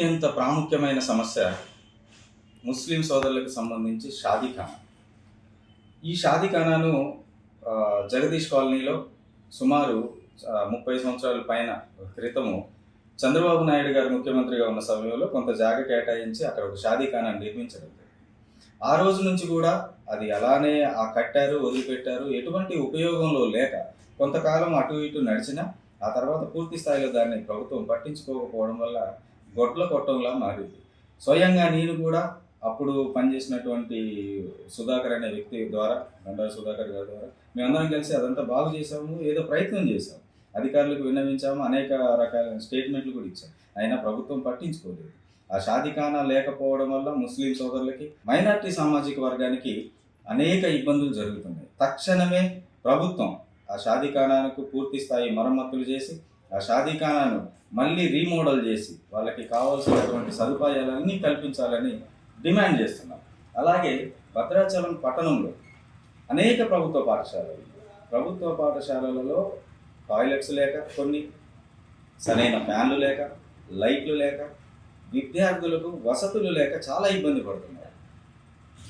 అత్యంత ప్రాముఖ్యమైన సమస్య ముస్లిం సోదరులకు సంబంధించి షాదీఖానా. ఈ షాదీఖానాను జగదీష్ కాలనీలో సుమారు ముప్పై సంవత్సరాల పైన క్రితము చంద్రబాబు నాయుడు గారు ముఖ్యమంత్రిగా ఉన్న సమయంలో కొంత జాగ కేటాయించి అక్కడ ఒక షాదీఖానా నిర్మించడం ఆ రోజు నుంచి కూడా అది అలానే ఆ కట్టారు వదిలిపెట్టారు ఎటువంటి ఉపయోగంలో లేక కొంతకాలం అటు ఇటు నడిచిన ఆ తర్వాత పూర్తి స్థాయిలో దాన్ని ప్రభుత్వం పట్టించుకోకపోవడం వల్ల గొడ్ల కొట్టంలా మారింది. స్వయంగా నేను కూడా అప్పుడు పనిచేసినటువంటి సుధాకర్ అనే వ్యక్తి ద్వారా బండారు సుధాకర్ గారి ద్వారా మేమందరం కలిసి అదంతా బాగు చేసాము ఏదో ప్రయత్నం చేసాము అధికారులకు విన్నవించాము అనేక రకాల స్టేట్మెంట్లు కూడా ఇచ్చాము. అయినా ప్రభుత్వం పట్టించుకోలేదు. ఆ షాదిఖానా లేకపోవడం వల్ల ముస్లిం సోదరులకి మైనార్టీ సామాజిక వర్గానికి అనేక ఇబ్బందులు జరుగుతున్నాయి. తక్షణమే ప్రభుత్వం ఆ షాదీఖానాకు పూర్తి స్థాయి మరమ్మతులు చేసి ఆ షాదీఖానాను మళ్ళీ రీమోడల్ చేసి వాళ్ళకి కావాల్సినటువంటి సదుపాయాలన్నీ కల్పించాలని డిమాండ్ చేస్తున్నాం. అలాగే భద్రాచలం పట్టణంలో అనేక ప్రభుత్వ పాఠశాలలు ప్రభుత్వ పాఠశాలలలో టాయిలెట్స్ లేక కొన్ని సరైన ఫ్యాన్లు లేక లైట్లు లేక విద్యార్థులకు వసతులు లేక చాలా ఇబ్బంది పడుతున్నారు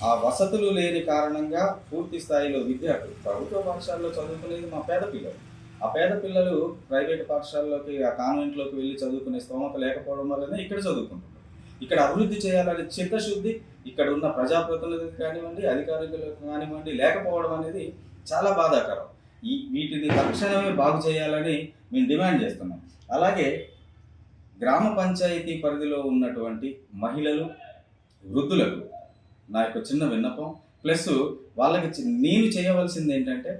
ఆ వసతులు లేని కారణంగా పూర్తి స్థాయిలో విద్యార్థులు ప్రభుత్వ పాఠశాలలో చదువుకునేది మా పేద పిల్లలు. ఆ పేద పిల్లలు ప్రైవేట్ పాఠశాలలోకి ఆ కాన్వెంట్లోకి వెళ్ళి చదువుకునే స్తోమత లేకపోవడం వల్లనే ఇక్కడ చదువుకుంటున్నారు. ఇక్కడ అభివృద్ధి చేయాలనే చిత్తశుద్ధి ఇక్కడ ఉన్న ప్రజాప్రతినిధులకు కానివ్వండి అధికారులకు కానివ్వండి లేకపోవడం అనేది చాలా బాధాకరం. ఈ వీటిని తక్షణమే బాగు చేయాలని మేము డిమాండ్ చేస్తున్నాం. అలాగే గ్రామ పంచాయతీ పరిధిలో ఉన్నటువంటి మహిళలు వృద్ధులకు నా యొక్క చిన్న విన్నపం. ప్లస్ వాళ్ళకి నేను చేయవలసింది ఏంటంటే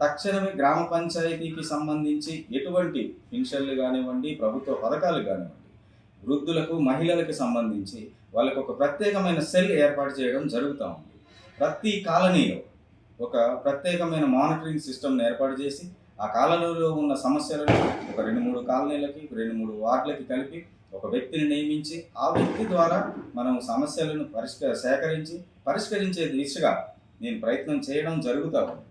తక్షణమే గ్రామ పంచాయతీకి సంబంధించి ఎటువంటి పెన్షన్లు కానివ్వండి ప్రభుత్వ పథకాలు కానివ్వండి వృద్ధులకు మహిళలకు సంబంధించి వాళ్ళకు ఒక ప్రత్యేకమైన సెల్ ఏర్పాటు చేయడం జరుగుతూ ఉంది. ప్రతి కాలనీలో ఒక ప్రత్యేకమైన మానిటరింగ్ సిస్టమ్ను ఏర్పాటు చేసి ఆ కాలనీలో ఉన్న సమస్యలను ఒక రెండు మూడు కాలనీలకి రెండు మూడు వార్డులకి కలిపి ఒక వ్యక్తిని నియమించి ఆ వ్యక్తి ద్వారా మనం సమస్యలను పరిష్క సేకరించి పరిష్కరించే దిశగా నేను ప్రయత్నం చేయడం జరుగుతూ ఉంది.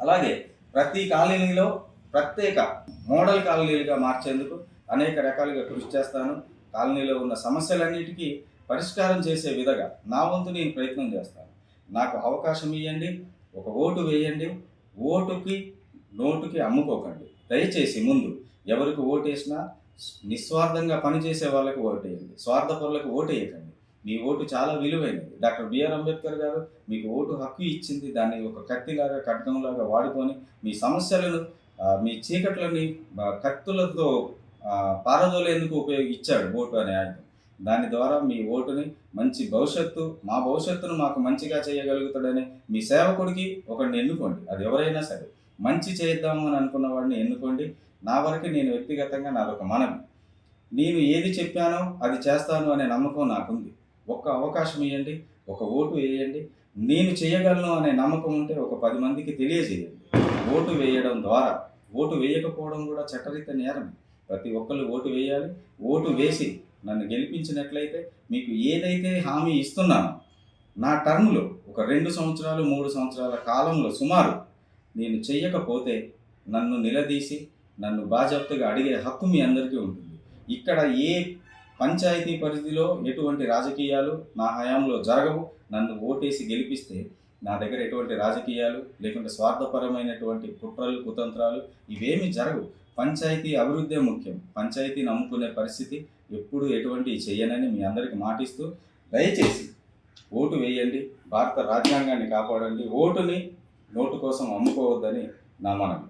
అలాగే ప్రతి కాలనీలో ప్రత్యేక మోడల్ కాలనీలుగా మార్చేందుకు అనేక రకాలుగా కృషి చేస్తాను. కాలనీలో ఉన్న సమస్యలన్నిటికీ పరిష్కారం చేసే విధంగా నా వంతు నేను ప్రయత్నం చేస్తాను. నాకు అవకాశం ఇవ్వండి ఒక ఓటు వేయండి ఓటుకి నోటుకి అమ్ముకోకండి. దయచేసి ముందు ఎవరికి ఓటేసినా నిస్వార్థంగా పనిచేసే వాళ్ళకి ఓటేయండి స్వార్థపరులకు ఓటేయకండి మీ ఓటు చాలా విలువైనది. డాక్టర్ బిఆర్ అంబేద్కర్ గారు మీకు ఓటు హక్కు ఇచ్చింది దాన్ని ఒక కత్తిలాగా ఖడ్గంలాగా వాడుకొని మీ సమస్యలను మీ చీకట్లని కత్తులతో పారదోలేందుకు ఉపయోగించాడు ఓటు అనే ఆయుధం దాని ద్వారా మీ ఓటుని మంచి భవిష్యత్తు మా భవిష్యత్తును మాకు మంచిగా చేయగలుగుతాడని మీ సేవకుడికి ఒకరిని ఎన్నుకోండి. అది ఎవరైనా సరే మంచి చేద్దాము అని అనుకున్న వాడిని ఎన్నుకోండి. నా వరకు నేను వ్యక్తిగతంగా నాదొక మనవి. నేను ఏది చెప్పానో అది చేస్తాను అనే నమ్మకం నాకుంది. ఒక్క అవకాశం ఇవ్వండి ఒక ఓటు వేయండి. నేను చేయగలను అనే నమ్మకం ఉంటే ఒక పది మందికి తెలియజేయండి. ఓటు వేయడం ద్వారా ఓటు వేయకపోవడం కూడా చట్టరీత నేరమే ప్రతి ఒక్కళ్ళు ఓటు వేయాలి. ఓటు వేసి నన్ను గెలిపించినట్లయితే మీకు ఏదైతే హామీ ఇస్తున్నానో నా టర్మ్లో ఒక రెండు సంవత్సరాలు మూడు సంవత్సరాల కాలంలో సుమారు నేను చెయ్యకపోతే నన్ను నిలదీసి నన్ను బాజాప్తగా అడిగే హక్కు మీ అందరికీ ఉంటుంది. ఇక్కడ ఏ పంచాయతీ పరిధిలో ఎటువంటి రాజకీయాలు నా హయాంలో జరగవు. నన్ను ఓటేసి గెలిపిస్తే నా దగ్గర ఎటువంటి రాజకీయాలు లేకుంటే స్వార్థపరమైనటువంటి కుట్రలు కుతంత్రాలు ఇవేమీ జరగవు. పంచాయతీ అభివృద్ధే ముఖ్యం. పంచాయతీ నమ్ముకునే పరిస్థితి ఎప్పుడు ఎటువంటి చేయనని మీ అందరికి మాటిస్తూ దయచేసి ఓటు వేయండి. భారత రాజ్యాంగాన్ని కాపాడండి. ఓటుని నోటు కోసం అమ్ముకోవద్దని నా మనవి.